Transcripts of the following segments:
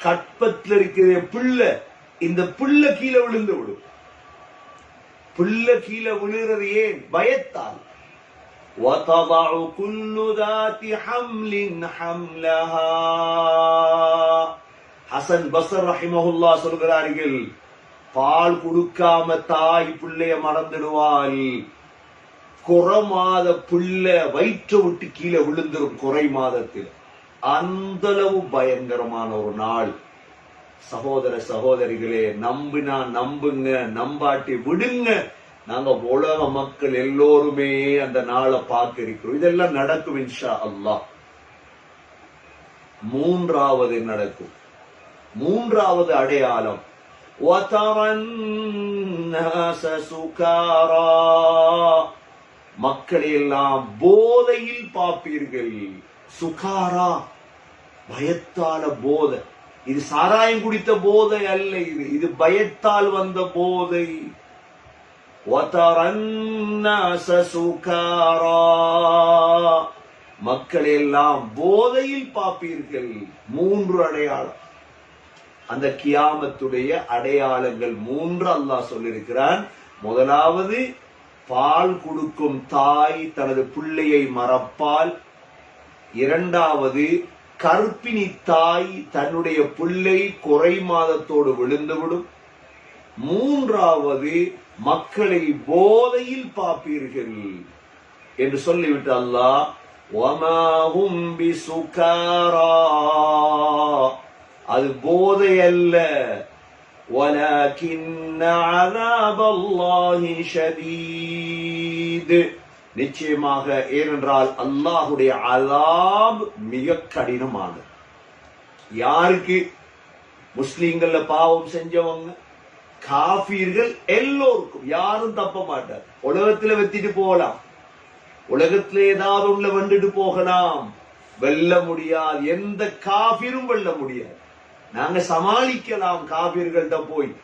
கற்பத்துல இருக்கிற பிள்ளை இந்த பிள்ளை கீழே விழுந்து விடும் பிள்ளை கீழே விழுகிறது ஏன் பயத்தால் وتضع كل ذات حمل حملها ஹசன் பசர் ரஹிமஹுல்லா சொல்கிறார்கள் பால் கொடுக்காம தாய் பிள்ளைய மறந்துடுவாள் குறமாத பிள்ளை வயிற்று விட்டு கீழே விழுந்துரும் குறை மாதத்தில் அந்தளவு பயங்கரமான ஒரு நாள். சகோதர சகோதரிகளே நம்பினா நம்புங்க நம்பாட்டி விடுங்க. நாங்க உலக மக்கள் எல்லோருமே அந்த நாளை பார்க்க இருக்கிறோம் இதெல்லாம் நடக்கும் இன்ஷா அல்லாஹ். மூன்றாவது நடக்கும். மூன்றாவது அடையாளம். மக்களை எல்லாம் போதையில் பார்ப்பீர்கள். சுகாரா பயத்தால போதை. இது சாராயம் குடித்த போதை அல்ல இது. இது பயத்தால் வந்த போதை. மக்களை எல்லாம் போதையில் பார்ப்பீர்கள். மூன்று அடையாளம். அந்த கியாமத்துடைய அடையாளங்கள் மூன்று அல்லாஹ் சொல்லியிருக்கிறான். முதலாவது பால் கொடுக்கும் தாய் தனது பிள்ளையை மறப்பால் இரண்டாவது கற்பிணி தாய் தன்னுடைய பிள்ளை குறை மாதத்தோடு விழுந்துவிடும் மூன்றாவது மக்களை போதையில் பார்ப்பீர்கள் என்று சொல்லிவிட்டு அல்லாஹ் وَمَا பிசுகாரா அது போதை அல்ல ولكن عذاب الله شديد நிச்சயமாக ஏனென்றால் அல்லாஹுடைய அதாப் மிக கடினமானது. யாருக்கு? முஸ்லீம்கள்ல பாவம் செஞ்சவங்க காபீர்கள் எல்லோருக்கும் யாரும் தப்ப மாட்டார். உலகத்துல வெத்திட்டு போகலாம். உலகத்துல ஏதாவது உள்ள வந்துட்டு போகலாம். வெல்ல முடியாது. எந்த காபிரும் வெல்ல முடியாது. நாங்க சமாளிக்கலாம் காபீர்கள்ட்ட போய்.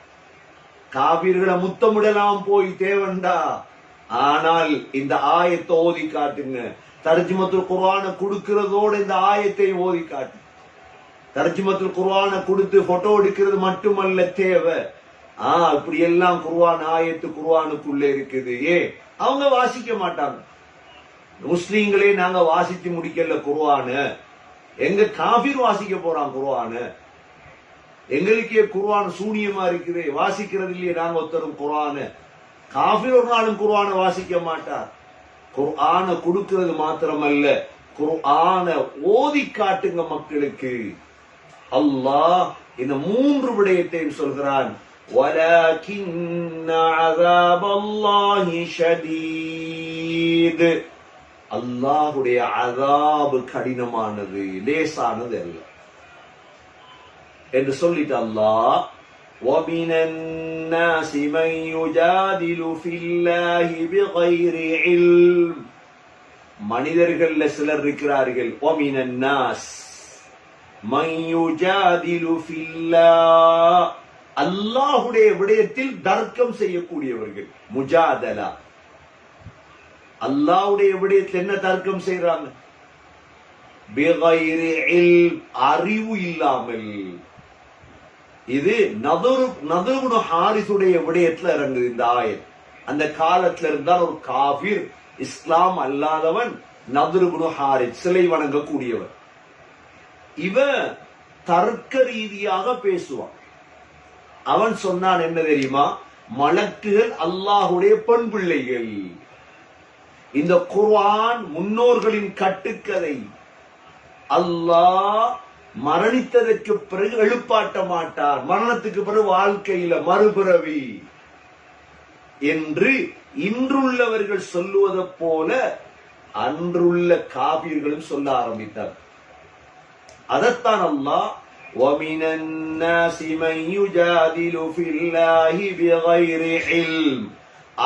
காபீர்களை முத்தமிடலாம் போய் தேவண்டா ஆனால் இந்த ஆயத்தை ஓதி காட்டுங்க. தர்ஜிமத்துல் குர்ஆன கொடுக்கிறதோடு இந்த ஆயத்தை ஓதி காட்டு. தர்ஜிமத்துல் குர்ஆன கொடுத்து போட்டோ எடுக்கிறது மட்டுமல்ல தேவை. ஆ இப்படி எல்லாம் குருவான் ஆயத்து குருவானுக்குள்ளே இருக்குது. ஏ அவங்க வாசிக்க மாட்டாங்க. முஸ்லீம்களே நாங்க வாசித்து முடிக்கல குருவானு எங்க காஃபிர் வாசிக்க போறான் குர்ஆன. எங்களுக்கே குர்ஆன் சூனியமா இருக்குது. வாசிக்கிறது இல்லையே நாங்க ஒருத்தரும் குர்ஆன. காஃபிர் ஒரு நாளும் குர்ஆனை வாசிக்க மாட்டார். குர்ஆனை கொடுக்கிறது மாத்திரமல்ல குர்ஆனை ஓதி காட்டுங்க மக்களுக்கு. அல்லாஹ் இந்த மூன்று விடயத்தையும் சொல்கிறான். அல்லாஹுடைய அதாபு கடினமானது லேசானது அல்ல. என்று சொல்லிட்டு அல்லாஹ் وَمِنَ النَّاسِ مَن يُجَادِلُ فِي اللَّهِ بِغَيْرِ عِلْمٍ மனிதர்கள்ல சிலர் இருக்கிறார்கள் وَمِنَ النَّاسِ مَن يُجَادِلُ فِي اللَّهِ அல்லாஹுடைய விடயத்தில் தர்க்கம் செய்யக்கூடியவர்கள் முஜாதலா அல்லாஹ்வுடைய விடயத்தில் என்ன தர்க்கம் செய்யறாங்க பிகைரி இல்ம், அறிவு இல்லாமல் இது நதுரு நதுருபுன ஹாரிசுடைய விடயத்துல இறங்குது இந்த ஆயத். அந்த காலத்துல இருந்தால் ஒரு காபிர் இஸ்லாம் அல்லாதவன் நதுருகுணு ஹாரிஸ் சிலை வணங்கக்கூடியவன் இவன் தர்க்க ரீதியாக பேசுவான். அவன் சொன்னான் என்ன தெரியுமா? மலக்குகள் அல்லாஹுடைய பெண் பிள்ளைகள். இந்த குர்ஆன் முன்னோர்களின் கட்டுக்கதை. அல்லாஹ் மரணித்ததற்கு பிறகு எழுப்பாட்ட மாட்டார் மரணத்துக்கு பிறகு வாழ்க்கையில மறுபிறவி என்று இன்றுள்ளவர்கள் சொல்லுவதை போல அன்றுள்ள காபிர்களும் சொல்ல ஆரம்பித்தார் அதத்தான் அல்லாஹ் وَمِنَ النَّاسِ مَن يُجَادِلُ فِي اللَّهِ بِغَيْرِ عِلْمٍ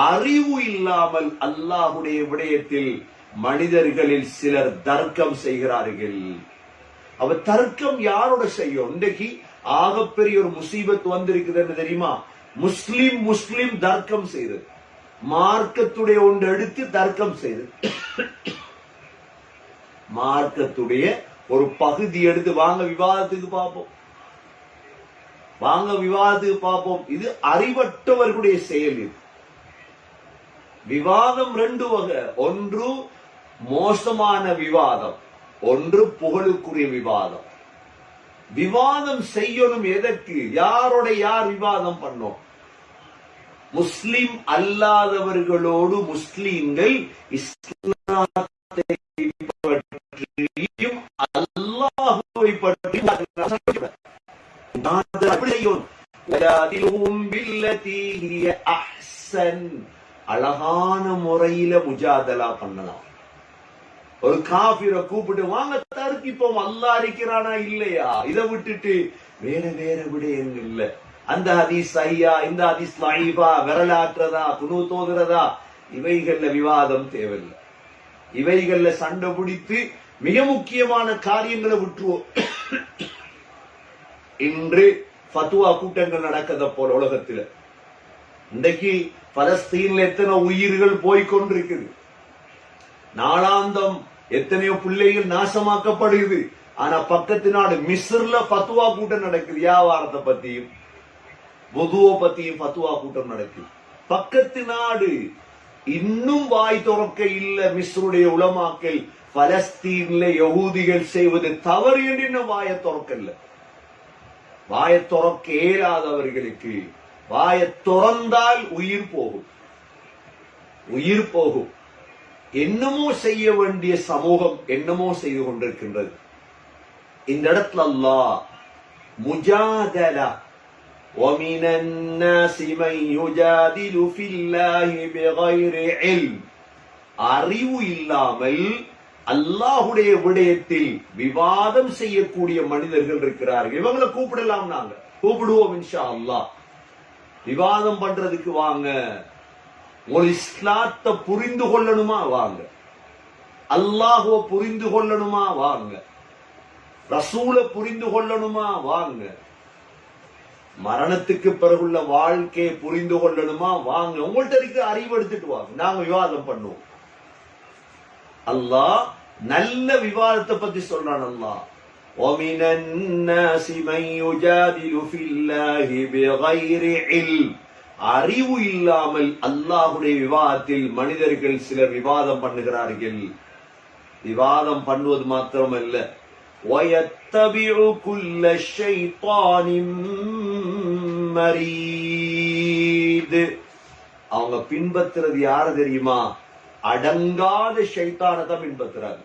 அறிவு இல்லாமல் அல்லாஹுடைய விடயத்தில் மனிதர்களில் சிலர் தர்க்கம் செய்கிறார்கள் அவ தர்க்கம் யாரோட செய்யும்? இன்றைக்கு ஆகப்பெரிய ஒரு முசீபத் வந்திருக்குதுன்னு தெரியுமா? முஸ்லிம் முஸ்லிம் தர்க்கம் செய்யுது மார்க்கத்துடைய ஒன்று எடுத்து தர்க்கம் செய்து மார்க்கத்துடைய ஒரு பகுதி எடுத்து வாங்க விவாதத்துக்கு பார்ப்போம். வாங்க விவாதத்துக்கு பார்ப்போம். இது அறிவற்றவர்களுடைய செயல் இது. விவாதம் ரெண்டு வகை. ஒன்று மோசமான விவாதம். ஒன்று புகழுக்குரிய விவாதம் விவாதம் செய்யணும் எதற்கு யாரோட யார் விவாதம் பண்ணோம் முஸ்லிம் அல்லாதவர்களோடு முஸ்லிம்கள் இஸ்லாத்தை பற்றியும் அல்லாஹுவை பற்றியும் அழகான முறையில முஜாதலா பண்ணலாம் ஒரு காபிர கூப்பிட்டு வாங்க தர்க்கிப்போம் அல்லா இருக்கிறானா? இல்லையா? இதை விட்டுட்டு வேற வேற விடயங்கள் இல்ல. அந்த ஹதீஸ் ஐயா இந்த ஹதீஸ் லைவா விரலாற்றுறதா துணு தோகிறதா இவைகள்ல விவாதம் தேவையில்லை. இவைகள்ல சண்டை பிடித்து மிக முக்கியமான காரியங்களை விட்டுருவோம். இன்று ஃபத்துவா கூட்டங்கள் நடக்கத போல உலகத்துல. இன்றைக்கு பலஸ்தீன்ல எத்தனை உயிர்கள் போய்கொண்டிருக்குது நாளாந்தம் எத்தனையோ பிள்ளைகள் நாசமாக்கப்படுது ஆனா பக்கத்து நாடு மிஸ்ர்ல பத்துவா கூட்டம் நடக்குது வியாபாரத்தை பத்தியும் பொதுவை பத்தியும் பத்துவா கூட்டம் நடக்குது. பக்கத்து நாடு இன்னும் வாய் துறக்க இல்ல மிஸ்ருடைய உளமாக்கல் பலஸ்தீன்ல யகூதிகள் செய்வது தவறு என்று இன்னும் வாய துறக்கல. வாய துறக்க இயலாதவர்களுக்கு வாய துறந்தால் உயிர் போகும். உயிர் போகும். என்னமோ செய்ய வேண்டிய சமூகம் என்னமோ செய்து கொண்டிருக்கின்றது இந்த இடத்துல அல்லாஹ் முஜாதலா ومن الناس من يجادل في الله بغير علم அறிவு இல்லாமல் அல்லாஹுடைய விடயத்தில் விவாதம் செய்யக்கூடிய மனிதர்கள் இருக்கிறார்கள் இவங்களை கூப்பிடலாம் நாங்க கூப்பிடுவோம் இன்ஷா அல்லாஹ் விவாதம் பண்றதுக்கு வாங்க ஒரு இஸ்லாத்தை புரிந்து கொள்ளணுமா வாங்க அல்லாஹுவ புரிந்து கொள்ளணுமா வாங்க ரசூல புரிந்து கொள்ளணுமா வாங்க மரணத்துக்கு பிறகுள்ள வாழ்க்கையை புரிந்து கொள்ளணுமா வாங்க உங்கள்ட்ட இருக்க அறிவு எடுத்துட்டு வாங்க நாங்க விவாதம் பண்ணுவோம் அல்லாஹ் நல்ல விவாதத்தை பத்தி சொல்றான் அல்லாஹ் ومن الناس من يجادل في الله بغير علم அறிவு இல்லாமல் அல்லாஹுடைய விவாதத்தில் மனிதர்கள் சிலர் விவாதம் பண்ணுகிறார்கள். விவாதம் பண்ணுவது மாத்திரமல்ல. அவங்க பின்பற்றுறது யாரு தெரியுமா? அடங்காத ஷைத்தானதான் பின்பற்றுறாங்க.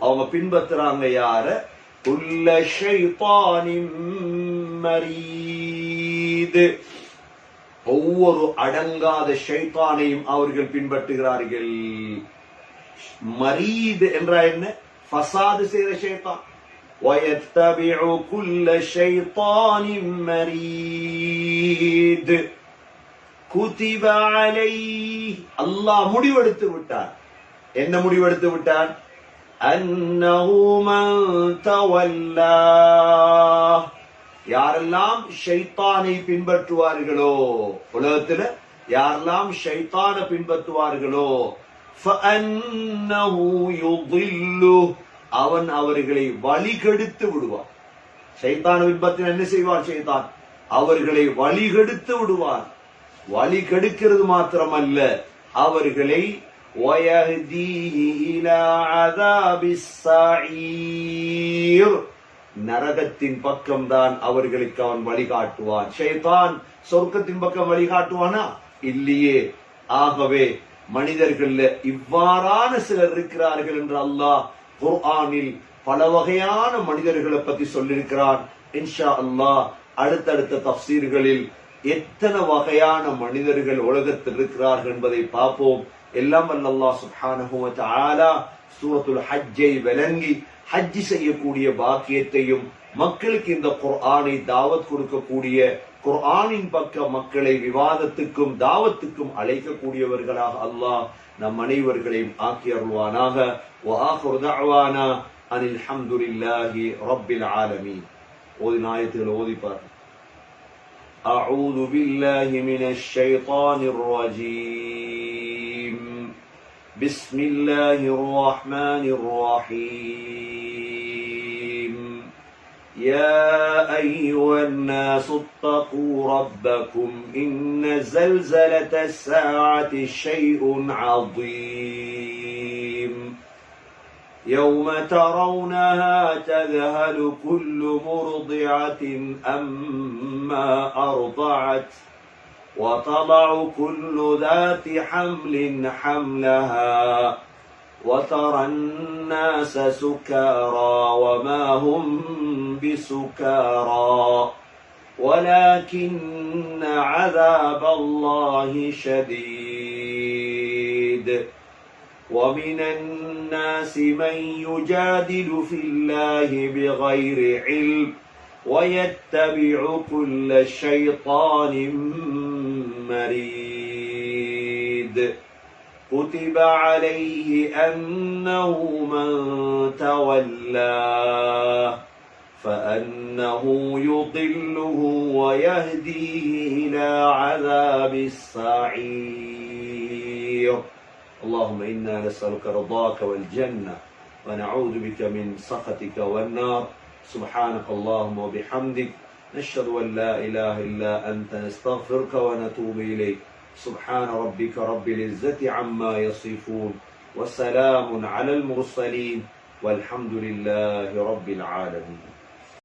அவங்க பின்பற்றுறாங்க யார? குல்ல ஷைத்தானின் மரீ مَرِيدٍ ஒவ்வொரு அடங்காத ஷைத்தானையும் அவர்கள் பின்பற்றுகிறார்கள் மரீது என்றால் என்ன ஃபசாது செய்த ஷைத்தான் وَيَتَّبِعُ كُلَّ شَيْطَانٍ مَرِيدٍ كُتِبَ عَلَيْهِ அல்லாஹ் முடிவெடுத்து விட்டார் என்ன முடிவெடுத்து விட்டார் அன்னஹு மன் தவல்லாஹ் யாரெல்லாம் ஷைத்தானை பின்பற்றுவார்களோ உலகத்துல யாரெல்லாம் ஷைத்தானை பின்பற்றுவார்களோ فَأَنَّهُ يُضِلُّهُ அவன் அவர்களை வழிகெடுத்து விடுவான் ஷைத்தான் பின்பற்றின என்ன செய்வான் ஷைத்தான் அவர்களை வழிகெடுத்து விடுவான் வழி கெடுக்கிறது மாத்திரமல்ல அவர்களை وَيَهْدِيهِ إِلَى عَذَابِ السَّعِيرِ நரகத்தின் பக்கம்தான் அவர்களுக்கு அவன் வழிகாட்டுவான். ஷைத்தான் சொர்க்கத்தின் பக்கம் வழிகாட்டுவானா? இல்லையே. ஆகவே மனிதர்கள்ல இவ்வாறான சிலர் இருக்கிறார்கள் என்று அல்லாஹ் குர்ஆனில் பல வகையான மனிதர்களை பத்தி சொல்லியிருக்கிறான். இன்ஷா அல்லாஹ் அடுத்தடுத்த தப்சீர்களில் எத்தனை வகையான மனிதர்கள் உலகத்தில் இருக்கிறார்கள் என்பதை பார்ப்போம். எல்லாம் வல்ல அல்லாஹ் சுப்ஹானஹு வ தஆலா சூரத்துல் ஹஜ்ஜை விளங்கி ஹஜ் செய்யக்கூடிய பாக்கியத்தையும் மக்களுக்கு இந்த குர்ஆனை தாவத் கொடுக்கக்கூடிய குர்ஆனின் பக்க மக்களை விவாதத்துக்கும் தாவத்துக்கும் அழைக்கக்கூடியவர்களாக அல்லாஹ் நம் அனைவர்களையும் ஆக்கி அருள்வானாக وآخر دعوانا أن الحمد لله رب العالمين ஓதி நாயத்தில் ஓதி பார் أعوذ بالله من الشيطان الرجيم بسم الله الرحمن الرحيم. يا أيها الناس اتقوا ربكم إن زلزلة الساعة شيء عظيم. يوم ترونها تذهل كل مرضعة أما أرضعت وتضع كل ذات حمل حملها وترى الناس سكارى وما هم بسكارى. ولكن عذاب الله شديد. ومن الناس من يجادل في الله بغير علم. ويتبع كل شيطان مريد. كتب عليه أنه من تولاه فأنه يضله ويهديه إلى عذاب السعير. اللهم إنا نسألك رضاك والجنة ونعوذ بك من سخطك والنار. سبحانك اللهم وبحمدك نشهد أن لا إله إلا أنت نستغفرك ونتوب إليك. سبحان ربك رب العزة عما يصفون وسلام على المرسلين والحمد لله رب العالمين.